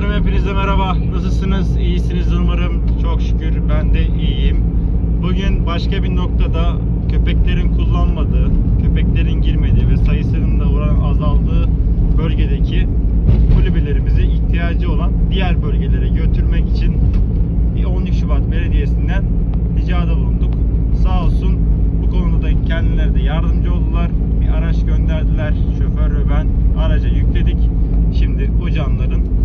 Dostlarım hepinize merhaba. Nasılsınız? İyisiniz umarım. Çok şükür ben de iyiyim. Bugün başka bir noktada köpeklerin kullanmadığı, köpeklerin girmediği ve sayısının da oran azaldığı bölgedeki kulübelerimize ihtiyacı olan diğer bölgelere götürmek için bir 13 Şubat Belediyesi'nden ricada bulunduk. Sağ olsun bu konuda da kendileri de yardımcı oldular. Bir araç gönderdiler. Şoför ve ben araca yükledik. Şimdi bu canların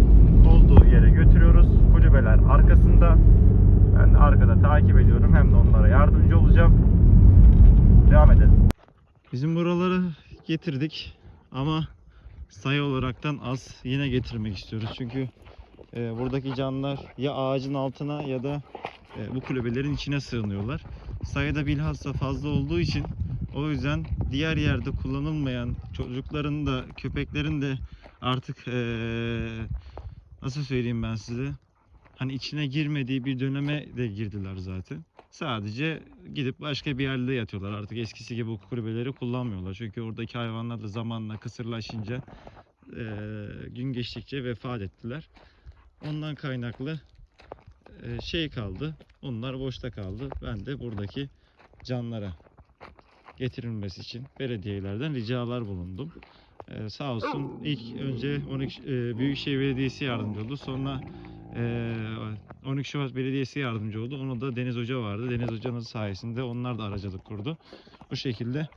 olduğu yere götürüyoruz. Kulübeler arkasında. Ben de arkada takip ediyorum. Hem de onlara yardımcı olacağım. Devam edelim. Bizim buraları getirdik ama sayı olaraktan az yine getirmek istiyoruz. Çünkü e, buradaki canlılar ya ağacın altına ya da e, bu kulübelerin içine sığınıyorlar. Sayıda bilhassa fazla olduğu için o yüzden diğer yerde kullanılmayan çocukların da köpeklerin de artık e, nasıl söyleyeyim ben size hani içine girmediği bir döneme de girdiler zaten. Sadece gidip başka bir yerde yatıyorlar. Artık eskisi gibi bu kulübeleri kullanmıyorlar. Çünkü oradaki hayvanlar da zamanla kısırlaşınca e, gün geçtikçe vefat ettiler. Ondan kaynaklı e, şey kaldı. Onlar boşta kaldı. Ben de buradaki canlara getirilmesi için belediyelerden ricalar bulundum. E, sağ olsun ilk önce 12 e, Büyükşehir Belediyesi yardımcı oldu. Sonra 12 Şubat Belediyesi yardımcı oldu. Onu da Deniz Hoca vardı. Deniz Hoca'nın sayesinde onlar da aracılık kurdu. Bu şekilde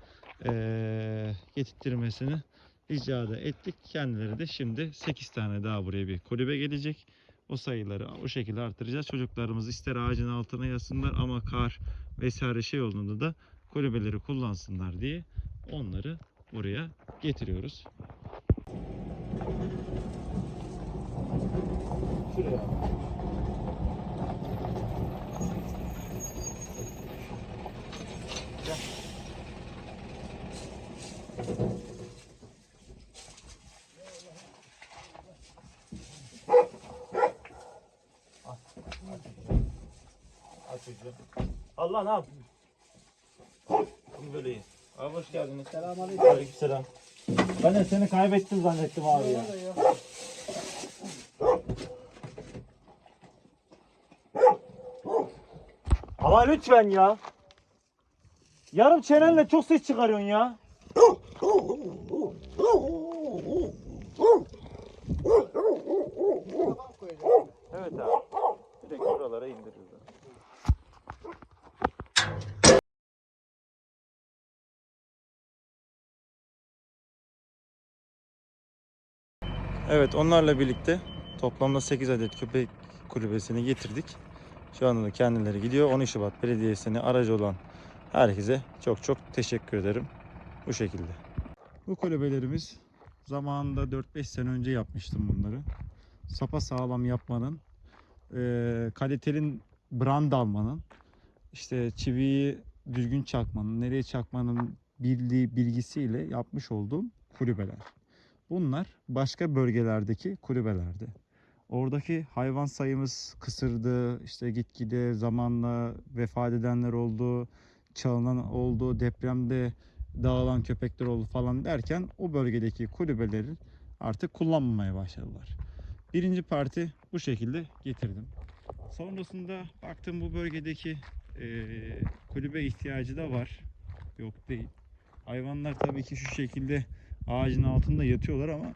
e, getirttirmesini rica da ettik. Kendileri de şimdi 8 tane daha buraya bir kulübe gelecek. O sayıları o şekilde artıracağız. Çocuklarımız ister ağacın altına yatsınlar ama kar vesaire şey olduğunda da kulübeleri kullansınlar diye onları buraya getiriyoruz. Şuraya. Allah ne yapayım? Bunu böyle yiyin. Abi hoş geldiniz. Selamünaleyküm. Aleykümselam. Ben de seni kaybettim zannettim abi ya. Ama lütfen ya. Yarım çenenle çok ses çıkarıyorsun ya. Evet abi. Direkt buralara indiriyoruz. Evet onlarla birlikte toplamda 8 adet köpek kulübesini getirdik. Şu anda da kendileri gidiyor. 13 Şubat Belediyesi'ne aracı olan herkese çok çok teşekkür ederim. Bu şekilde. Bu kulübelerimiz zamanında 4-5 sene önce yapmıştım bunları. Sapa sağlam yapmanın, eee kalitenin brand almanın, işte çiviyi düzgün çakmanın, nereye çakmanın bildiği bilgisiyle yapmış olduğum kulübeler. Bunlar başka bölgelerdeki kulübelerdi. Oradaki hayvan sayımız kısırdı. işte gitgide zamanla vefat edenler oldu. Çalınan oldu. Depremde dağılan köpekler oldu falan derken o bölgedeki kulübeleri artık kullanmamaya başladılar. Birinci parti bu şekilde getirdim. Sonrasında baktım bu bölgedeki eee, kulübe ihtiyacı da var. Yok değil. Hayvanlar tabii ki şu şekilde ağacın altında yatıyorlar ama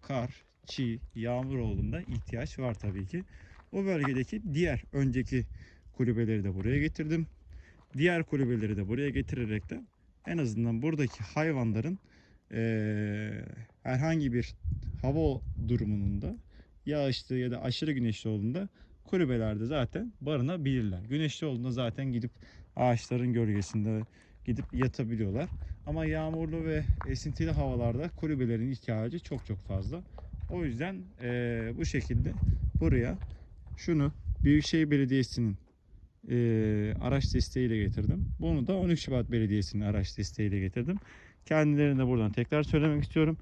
kar, çiğ, yağmur olduğunda ihtiyaç var tabii ki. O bölgedeki diğer önceki kulübeleri de buraya getirdim. Diğer kulübeleri de buraya getirerek de en azından buradaki hayvanların eee, herhangi bir hava durumunun da yağışlı ya da aşırı güneşli olduğunda kulübelerde zaten barınabilirler. Güneşli olduğunda zaten gidip ağaçların gölgesinde gidip yatabiliyorlar. Ama yağmurlu ve esintili havalarda kulübelerin ihtiyacı çok çok fazla. O yüzden eee, bu şekilde buraya şunu Büyükşehir Belediyesi'nin eee, araç desteğiyle getirdim. Bunu da 13 Şubat Belediyesi'nin araç desteğiyle getirdim. Kendilerine buradan tekrar söylemek istiyorum.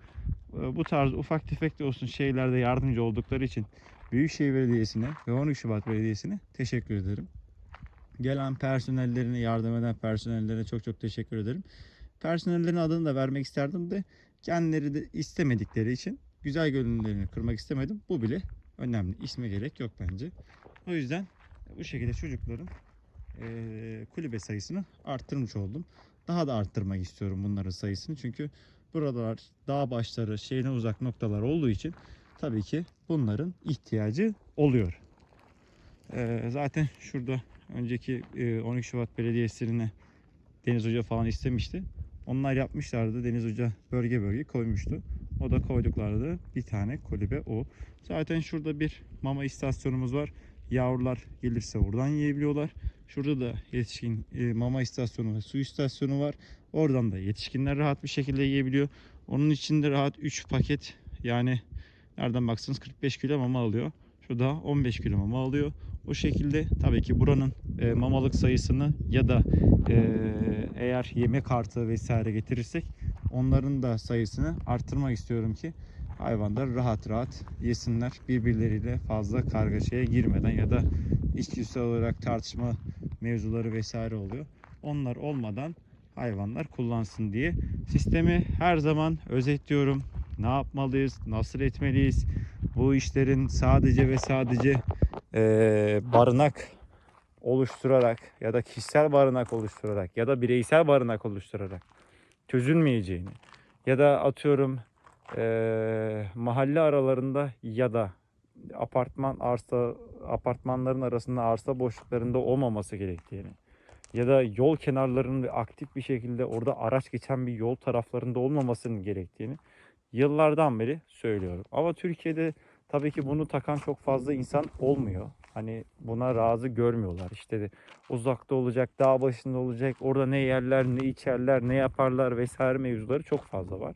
Eee, Bu tarz ufak tefek de olsun şeylerde yardımcı oldukları için Büyükşehir Belediyesi'ne ve 13 Şubat Belediyesi'ne teşekkür ederim. Gelen personellerine, yardım eden personellere çok çok teşekkür ederim. Personellerin adını da vermek isterdim de kendileri de istemedikleri için güzel gönüllerini kırmak istemedim. Bu bile önemli. İsme gerek yok bence. O yüzden bu şekilde çocukların e, kulübe sayısını arttırmış oldum. Daha da arttırmak istiyorum bunların sayısını. Çünkü buralar dağ başları, şehirden uzak noktalar olduğu için tabii ki bunların ihtiyacı oluyor. E, zaten şurada önceki e, 12 Şubat Belediyesi'ne Deniz Hoca falan istemişti. Onlar yapmışlardı. Deniz Hoca bölge bölge koymuştu. O da koyduklardı. Bir tane kulübe o. Zaten şurada bir mama istasyonumuz var. Yavrular gelirse oradan yiyebiliyorlar. Şurada da yetişkin e, mama istasyonu ve su istasyonu var. Oradan da yetişkinler rahat bir şekilde yiyebiliyor. Onun içinde rahat 3 paket yani nereden baksanız 45 kilo mama alıyor. Şurada 15 kilo mama alıyor. O şekilde tabii ki buranın e, mamalık sayısını ya da e, eğer yemek kartı vesaire getirirsek onların da sayısını arttırmak istiyorum ki hayvanlar rahat rahat yesinler birbirleriyle fazla kargaşaya girmeden ya da içgüdüsel olarak tartışma mevzuları vesaire oluyor. Onlar olmadan hayvanlar kullansın diye sistemi her zaman özetliyorum. Ne yapmalıyız, nasıl etmeliyiz? Bu işlerin sadece ve sadece eee, barınak oluşturarak ya da kişisel barınak oluşturarak ya da bireysel barınak oluşturarak çözülmeyeceğini ya da atıyorum eee, mahalle aralarında ya da apartman arsa apartmanların arasında arsa boşluklarında olmaması gerektiğini ya da yol kenarlarının ve aktif bir şekilde orada araç geçen bir yol taraflarında olmamasının gerektiğini yıllardan beri söylüyorum. Ama Türkiye'de tabii ki bunu takan çok fazla insan olmuyor. Hani buna razı görmüyorlar. İşte uzakta olacak, dağ başında olacak, orada ne yerler, ne içerler, ne yaparlar vesaire mevzuları çok fazla var.